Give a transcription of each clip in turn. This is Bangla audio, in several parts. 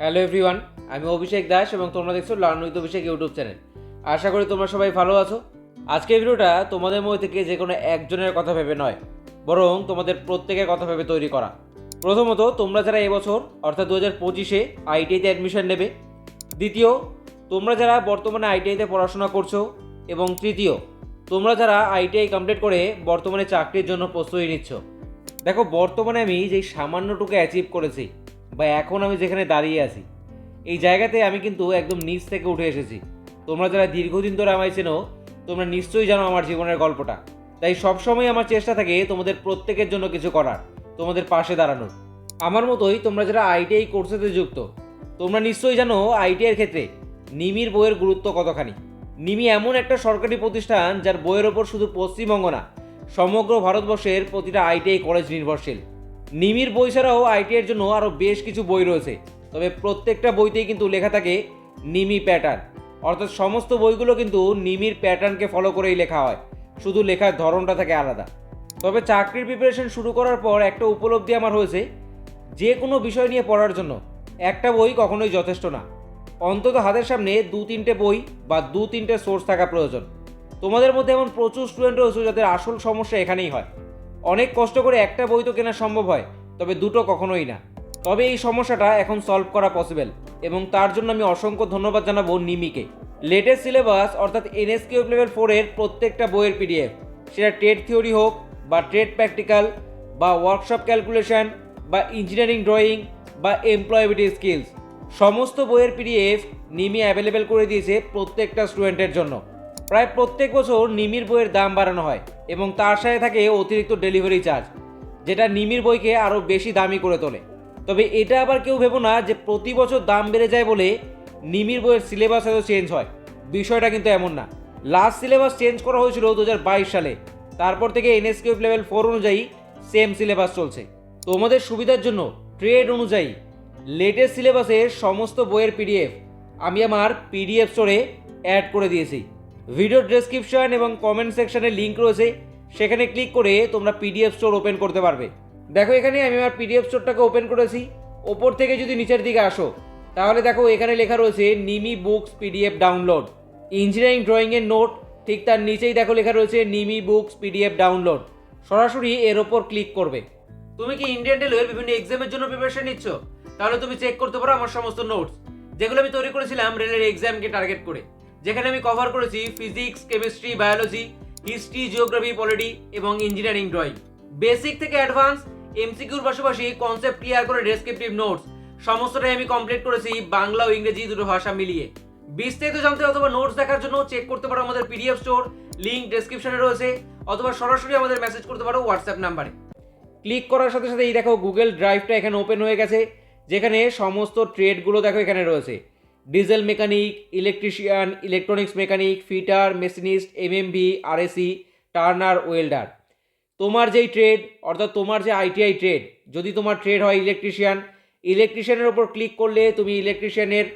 হ্যালো এভরিওয়ান আমি অভিষেক দাস এবং তোমরা দেখছ learn with Abhishek YouTube channel. আশা করি তোমরা সবাই ভালো আছো। আজকের ভিডিওটা তোমাদের মধ্যে থেকে যে কোনো একজনের কথা ভেবে নয়, বরং তোমাদের প্রত্যেকের কথা ভেবে তৈরি করা। প্রথমত, তোমরা যারা এবছর অর্থাৎ দু হাজার পঁচিশে আইটিআইতে অ্যাডমিশন নেবে। দ্বিতীয়, তোমরা যারা বর্তমানে আইটিআইতে পড়াশোনা করছ। এবং তৃতীয়, তোমরা যারা আইটিআই কমপ্লিট করে বর্তমানে চাকরির জন্য প্রস্তুতি নিচ্ছ। দেখো, বর্তমানে আমি যেই সামান্যটুকু অ্যাচিভ করেছি বা এখন আমি যেখানে দাঁড়িয়ে আছি, এই জায়গাতে আমি কিন্তু একদম নিচ থেকে উঠে এসেছি। তোমরা যারা দীর্ঘদিন ধরে আমায় চেনো, তোমরা নিশ্চয়ই জানো আমার জীবনের গল্পটা। তাই সবসময় আমার চেষ্টা থাকে তোমাদের প্রত্যেকের জন্য কিছু করার, তোমাদের পাশে দাঁড়ানোর। আমার মতোই তোমরা যারা আইটিআই কোর্সেতে যুক্ত, তোমরা নিশ্চয়ই জানো আইটিআইয়ের ক্ষেত্রে নিমির বইয়ের গুরুত্ব কতখানি। নিমি এমন একটা সরকারি প্রতিষ্ঠান যার বইয়ের ওপর শুধু পশ্চিমবঙ্গ না, সমগ্র ভারতবর্ষের প্রতিটা আইটিআই কলেজ নির্ভরশীল। নিমির বই ছাড়াও আইটিআইয়ের জন্য আরও বেশ কিছু বই রয়েছে। তবে প্রত্যেকটা বইতেই কিন্তু লেখা থাকে নিমি প্যাটার্ন। অর্থাৎ সমস্ত বইগুলো কিন্তু নিমির প্যাটার্নকে ফলো করেই লেখা হয়। শুধু লেখার ধরনটা থাকে আলাদা। তবে চাকরির প্রিপারেশন শুরু করার পর একটা উপলব্ধি আমার হয়েছে, যে কোনো বিষয় নিয়ে পড়ার জন্য একটা বই কখনোই যথেষ্ট না। অন্তত হাতের সামনে দু তিনটে বই বা দু তিনটে সোর্স থাকা প্রয়োজন। তোমাদের মধ্যে এমন প্রচুর স্টুডেন্ট রয়েছে যাদের আসল সমস্যা এখানেই হয়। অনেক কষ্ট করে একটা বই তো কেনা সম্ভব হয়, তবে দুটো কখনোই না। তবে এই সমস্যাটা এখন সলভ করা পসিবল এবং তার জন্য আমি অসংখ্য ধন্যবাদ জানাব নিমিকে। লেটেস্ট সিলেবাস অর্থাৎ এনএসকিউ লেভেল ফোরের প্রত্যেকটা বইয়ের পিডিএফ সেটা ট্রেড থিওরি হোক বা ট্রেড প্র্যাকটিক্যাল বা ওয়ার্কশপ ক্যালকুলেশন বা ইঞ্জিনিয়ারিং ড্রয়িং বা এমপ্লয়াবিলিটি স্কিলস সমস্ত বইয়ের পিডিএফ নিমি অ্যাভেলেবেল করে দিয়েছে প্রত্যেকটা স্টুডেন্টের জন্য। প্রায় প্রত্যেক বছর নিমির বইয়ের দাম বাড়ানো হয়। এবং তার সাথে থাকে অতিরিক্ত ডেলিভারি চার্জ, যেটা নিমির বইকে আরও বেশি দামি করে তোলে। তবে এটা আবার কেউ ভেবো না যে প্রতি বছর দাম বেড়ে যায় বলে নিমির বইয়ের সিলেবাস হয়তো চেঞ্জ হয়। বিষয়টা কিন্তু এমন না। লাস্ট সিলেবাস চেঞ্জ করা হয়েছিল দু হাজার বাইশ সালে। তারপর থেকে এনএসকিউ লেভেল ফোর অনুযায়ী সেম সিলেবাস চলছে। তোমাদের সুবিধার জন্য ট্রেড অনুযায়ী লেটেস্ট সিলেবাসের সমস্ত বইয়ের পিডিএফ আমি আমার পিডিএফ স্টোরে অ্যাড করে দিয়েছি। ভিডিও ডেসক্রিপশন এবং কমেন্ট সেকশনে লিঙ্ক রয়েছে। সেখানে ক্লিক করে তোমরা পিডিএফ স্টোর ওপেন করতে পারবে। দেখো এখানে আমি আমার পিডিএফ স্টোরটাকে ওপেন করেছি। ওপর থেকে যদি নিচের দিকে আসো, তাহলে দেখো এখানে লেখা রয়েছে NIMI books PDF download engineering ড্রয়িংয়ের নোট ঠিক তার নিচেই দেখো লেখা রয়েছে নিমি বুকস পিডিএফ ডাউনলোড সরাসরি এর ওপর ক্লিক করবে। তুমি কি ইন্ডিয়ান রেলওয়ের বিভিন্ন এক্সামের জন্য প্রিপারেশন নিচ্ছ? তাহলে তুমি চেক করতে পারো আমার সমস্ত নোটস যেগুলো আমি তৈরি করেছিলাম রেলের এক্সামকে টার্গেট করে। যেখানে আমি কভার করেছি physics chemistry biology history geography polity এবং ইঞ্জিনিয়ারিং ড্রয়িং বেসিক থেকে অ্যাডভান্স এমসিকিউর পাশাপাশি কনসেপ্ট ক্লিয়ার করে ডেসক্রিপটিভ নোটস সমস্তটাই আমি কমপ্লিট করেছি বাংলা ও ইংরেজি দুটো ভাষা মিলিয়ে। বিস্তারিত জানতে অথবা নোটস দেখার জন্য চেক করতে পারো আমাদের পিডিএফ স্টোর লিঙ্ক ডেসক্রিপশনে রয়েছে, অথবা সরাসরি আমাদের মেসেজ করতে পারো হোয়াটসঅ্যাপ নাম্বারে ক্লিক করার সাথে সাথে এই দেখো গুগল ড্রাইভটা এখানে ওপেন হয়ে গেছে, যেখানে সমস্ত ট্রেডগুলো দেখো এখানে রয়েছে। Diesel mechanic, electrician, electronics mechanic, fitter, machinist MMV RAC turner, welder. তোমার যেই ট্রেড, অর্থাৎ তোমার যে আইটিআই ট্রেড, যদি তোমার ট্রেড হয় ইলেকট্রিশিয়ান, ইলেকট্রিশিয়ানের ওপর ক্লিক করলে তুমি ইলেকট্রিশিয়ানের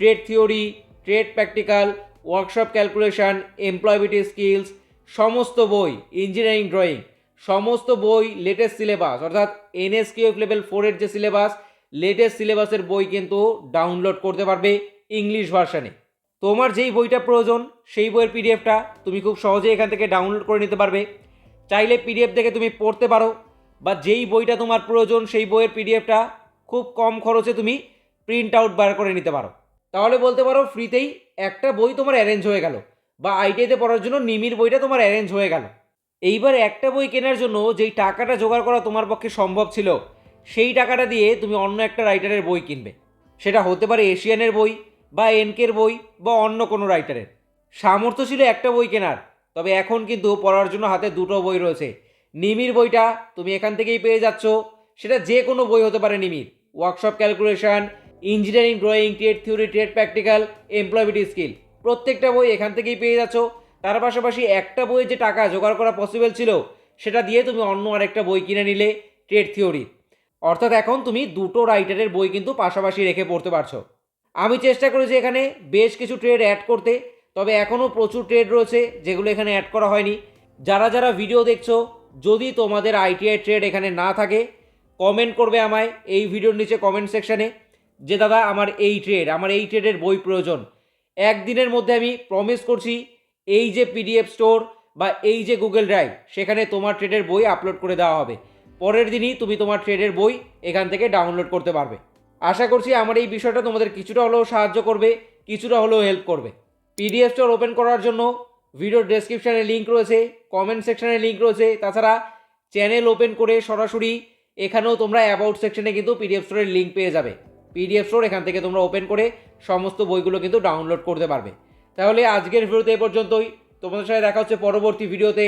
trade theory, trade practical, workshop calculation, employability skills, সমস্ত বই, ইঞ্জিনিয়ারিং ড্রয়িং, সমস্ত বই লেটেস্ট সিলেবাস, অর্থাৎ এনএসকিউএফ লেভেল ফোরের যে সিলেবাস, লেটেস্ট সিলেবাসের বই কিন্তু ডাউনলোড করতে পারবে। ইংলিশ ভার্সানে। তোমার যেই বইটা প্রয়োজন, সেই বইয়ের পিডিএফটা তুমি খুব সহজেই এখান থেকে ডাউনলোড করে নিতে পারবে। চাইলে পিডিএফ দেখে তুমি পড়তে পারো, বা যেই বইটা তোমার প্রয়োজন, সেই বইয়ের পিডিএফটা খুব কম খরচে তুমি প্রিন্ট আউট বার করে নিতে পারো। তাহলে বলতে পারো ফ্রিতেই একটা বই তোমার অ্যারেঞ্জ হয়ে গেল, বা আইটিআইতে পড়ার জন্য নিমির বইটা তোমার অ্যারেঞ্জ হয়ে গেল। এইবার একটা বই কেনার জন্য যেই টাকাটা জোগাড় করা তোমার পক্ষে সম্ভব ছিল, সেই টাকাটা দিয়ে তুমি অন্য একটা রাইটারের বই কিনবে। সেটা হতে পারে এশিয়ানের বই বা এনকের বই বা অন্য কোনো রাইটারের সামর্থ্য ছিল একটা বই কেনার, তবে এখন কিন্তু পড়ার জন্য হাতে দুটো বই রয়েছে। নিমির বইটা তুমি এখান থেকেই পেয়ে যাচ্ছ। সেটা যে কোনো বই হতে পারে নিমির। Workshop calculation engineering drawing trade theory trade practical employability skill প্রত্যেকটা বই এখান থেকেই পেয়ে যাচ্ছ। তার পাশাপাশি একটা বইয়ে যে টাকা জোগাড় করা পসিবল ছিল, সেটা দিয়ে তুমি অন্য আরেকটা বই কিনে নিলে ট্রেড থিওরি অর্থাৎ এখন তুমি দুটো রাইটারের বই কিন্তু পাশাপাশি রেখে পড়তে পারছ। আমি চেষ্টা করেছি এখানে বেশ কিছু ট্রেড অ্যাড করতে, তবে এখনও প্রচুর ট্রেড রয়েছে যেগুলো এখানে অ্যাড করা হয়নি। যারা যারা ভিডিও দেখছ, যদি তোমাদের আইটিআই ট্রেড এখানে না থাকে কমেন্ট করবে আমায় এই ভিডিওর নিচে কমেন্ট সেকশানে যে, দাদা, আমার এই ট্রেড আমার এই ট্রেডের বই প্রয়োজন। একদিনের মধ্যে আমি প্রমিস করছি, এই যে পিডিএফ স্টোর বা এই যে গুগল ড্রাইভ সেখানে তোমার ট্রেডের বই আপলোড করে দেওয়া হবে। পরের দিনই তুমি তোমার ট্রেডের বই এখান থেকে ডাউনলোড করতে পারবে। আশা করছি আমার এই বিষয়টা তোমাদের কিছুটা হলেও সাহায্য করবে, কিছুটা হলেও হেল্প করবে। পিডিএফ স্টোর ওপেন করার জন্য ভিডিওর ডেসক্রিপশানে লিঙ্ক রয়েছে কমেন্ট সেকশানে লিঙ্ক রয়েছে। তাছাড়া চ্যানেল ওপেন করে সরাসরি এখানেও তোমরা অ্যাবাউট সেকশনে কিন্তু পিডিএফ স্টোরের লিঙ্ক পেয়ে যাবে। পিডিএফ স্টোর এখান থেকে তোমরা ওপেন করে সমস্ত বইগুলো কিন্তু ডাউনলোড করতে পারবে। তাহলে আজকের ভিডিওতে এ পর্যন্তই। তোমাদের সাথে দেখা হচ্ছে পরবর্তী ভিডিওতে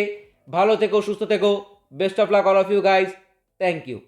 ভালো থেকো, সুস্থ থেকো। Best of luck all of you guys thank you